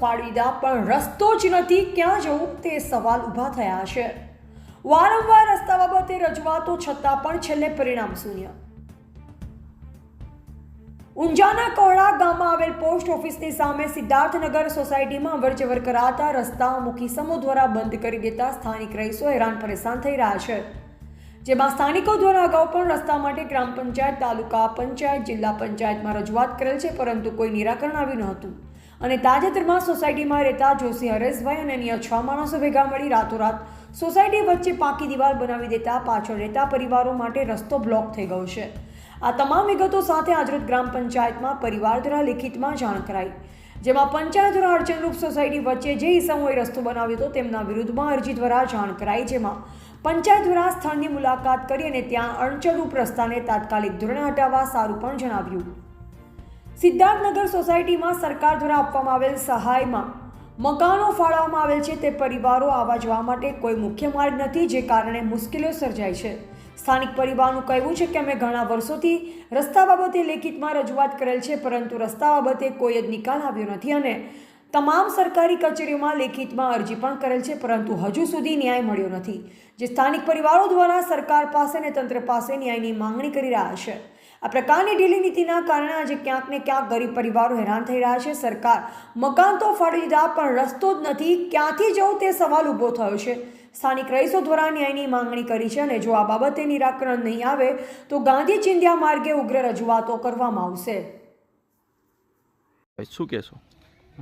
ફાડી દીધા પણ રસ્તો જ નથી. ક્યાં જવું? તે સવાલ ઊભા થયા છે. વારંવાર રસ્તા બાબતે રજૂઆતો છતાં પણ છેલ્લે પરિણામ શૂન્ય. ઊંઝાના કોળા ગામમાં આવેલ પોસ્ટ ઓફિસની સામે સિદ્ધાર્થનગર સોસાયટીમાં અવરજવર કરાતા રસ્તા મુખી સમૂહ દ્વારા બંધ કરી દેતા સ્થાનિક રહીશો હેરાન પરેશાન થઈ રહ્યા છે. જેમાં સ્થાનિકો દ્વારા અગાઉ પણ રસ્તા માટે ગ્રામ પંચાયત, તાલુકા પંચાયત, જિલ્લા પંચાયતમાં રજૂઆત કરેલ છે, પરંતુ કોઈ નિરાકરણ આવ્યું ન હતું. અને તાજેતરમાં સોસાયટીમાં રહેતા જોશી હરેશભાઈ અને અન્ય છ માણસો ભેગા મળી રાતોરાત સોસાયટી વચ્ચે પાકી દિવાલ બનાવી દેતા પાછળ રહેતા પરિવારો માટે રસ્તો બ્લોક થઈ ગયો છે. આ તમામ વિગતો સાથે આજરોજ ગ્રામ પંચાયતમાં પરિવાર દ્વારા લેખિતમાં જાણ કરાઈ. જેમાં પંચાયત દ્વારા અડચણરૂપ સોસાયટી વચ્ચે જે ઈસમોએ રસ્તો બનાવ્યો હતો તેમના વિરુદ્ધમાં અરજી દ્વારા જાણ કરાઈ, જેમાં પંચાયત દ્વારા સ્થળની મુલાકાત કરી અને ત્યાં અડચણરૂપ રસ્તાને તાત્કાલિક ધોરણે હટાવવા સારું પણ જણાવ્યું. સિદ્ધાર્થનગર સોસાયટીમાં સરકાર દ્વારા આપવામાં આવેલ સહાયમાં મકાનો ફાળવવામાં આવેલ છે તે પરિવારો આવવા જવા માટે કોઈ મુખ્ય માર્ગ નથી જે કારણે મુશ્કેલીઓ સર્જાય છે. સ્થાનિક પરિવારનું કહેવું છે કે અમે ઘણા વર્ષોથી રસ્તા બાબતે લેખિતમાં રજૂઆત કરેલ છે, પરંતુ રસ્તા બાબતે કોઈ જ નિકાલ આવ્યો નથી અને તમામ સરકારી કચેરીઓમાં લેખિતમાં અરજી પણ કરેલ છે, પરંતુ હજુ સુધી ન્યાય મળ્યો નથી. જે સ્થાનિક પરિવારો દ્વારા સરકાર પાસે અને તંત્ર પાસે ન્યાયની માંગણી કરી રહ્યા છે. આ પ્રકારની ઢીલી નીતિના કારણે આજે ક્યાંક ને ક્યાંક ગરીબ પરિવારો હેરાન થઈ રહ્યા છે. સરકાર મકાન તો ફાડી દીધા પણ રસ્તો જ નથી. ક્યાંથી જવું તે સવાલ ઊભો થયો છે. સ્થાનિક રહીશો દ્વારા ન્યાયની માંગણી કરી છે અને જો આ બાબતે નિરાકરણ નહીં આવે તો ગાંધી ચિંધ્યા માર્ગે ઉગ્ર રજૂઆતો કરવામાં આવશે. શું કહેશો?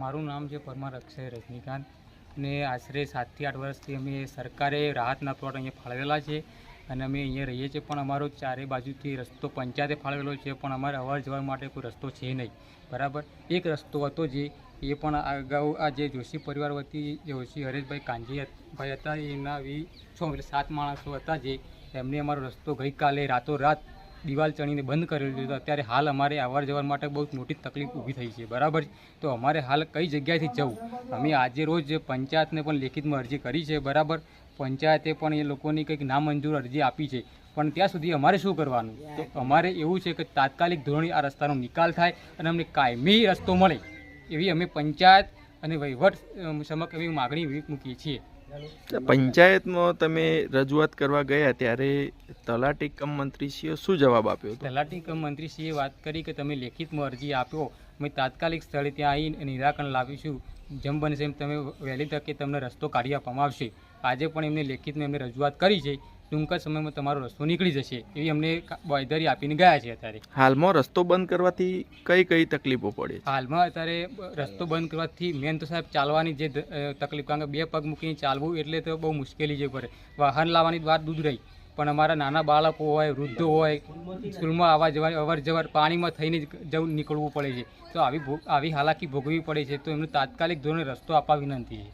મારું નામ છે પરમાર અક્ષય રજનીકાંત ને આશરે સાતથી આઠ વર્ષથી અમે સરકારે રાહતના પ્લોટ અહીંયા ફાળવેલા છે. અને અમે અહીંયા રહીએ છીએ, પણ અમારો ચારે બાજુથી રસ્તો, પંચાયતે ફાળવેલો છે, પણ અમારે અવાર જવા માટે કોઈ રસ્તો છે નહીં. બરાબર? એક રસ્તો હતો જે, એ પણ અગાઉ આ જે જોશી પરિવાર વતી જોશી હરેશભાઈ કાંજીભાઈ હતા, એના વી છ, એટલે સાત માણસો હતા જે, એમને અમારો રસ્તો ગઈકાલે રાતોરાત દિવાલ ચણીને બંધ કરેલું છે તો અત્યારે હાલ અમારે અવાર જવર માટે બહુ મોટી તકલીફ ઊભી થઈ છે. બરાબર તો અમારે હાલ કઈ જગ્યાએથી જવું? અમે આજે રોજ પંચાયતને પણ લેખિતમાં અરજી કરી છે, બરાબર? પંચાયતે પણ એ લોકોની કંઈક નામંજૂર અરજી આપી છે. પણ ત્યાં સુધી અમારે શું કરવાનું? તો અમારે એવું છે કે તાત્કાલિક ધોરણે આ રસ્તાનો નિકાલ થાય અને અમને કાયમી રસ્તો મળે એવી અમે પંચાયત અને વહીવટ સમક્ષ એવી માગણી મૂકીએ છીએ. પંચાયતમાં તમે રજૂઆત કરવા ગયા ત્યારે તલાટી કમ મંત્રીશ્રીએ શું જવાબ આપ્યો તલાટી કમ મંત્રીશ્રીએ વાત કરી કે તમે લેખિતમાં અરજી આપ્યો. અમે તાત્કાલિક સ્થળે ત્યાં આવીને નિરાકરણ લાવીશું. જેમ બનશે એમ તમે વહેલી તકે તમને રસ્તો કાઢી આપવામાં આવશે. આજે પણ એમને લેખિતમાં એમને રજૂઆત કરી છે. ટૂંક જ સમયમાં તમારો રસ્તો નીકળી જશે એવી અમને બાંયધરી આપીને ગયા છે અત્યારે. હાલમાં રસ્તો બંધ કરવાથી કઈ કઈ તકલીફો પડે હાલમાં અત્યારે રસ્તો બંધ કરવાથી મેન તો સાહેબ ચાલવાની જે તકલીફ કારણ કે બે પગ મૂકીને ચાલવું એટલે તો બહુ મુશ્કેલી જે પડે. વાહન લાવવાની વાત દૂધ રહી પણ અમારા નાના બાળકો હોય વૃદ્ધો હોય સ્કૂલમાં આવવા જવા અવર જવર પાણીમાં થઈને જવું નીકળવું પડે છે. તો આવી આવી હાલાકી ભોગવવી પડે છે. તો એમનું તાત્કાલિક ધોરણે રસ્તો આપવા વિનંતી છે.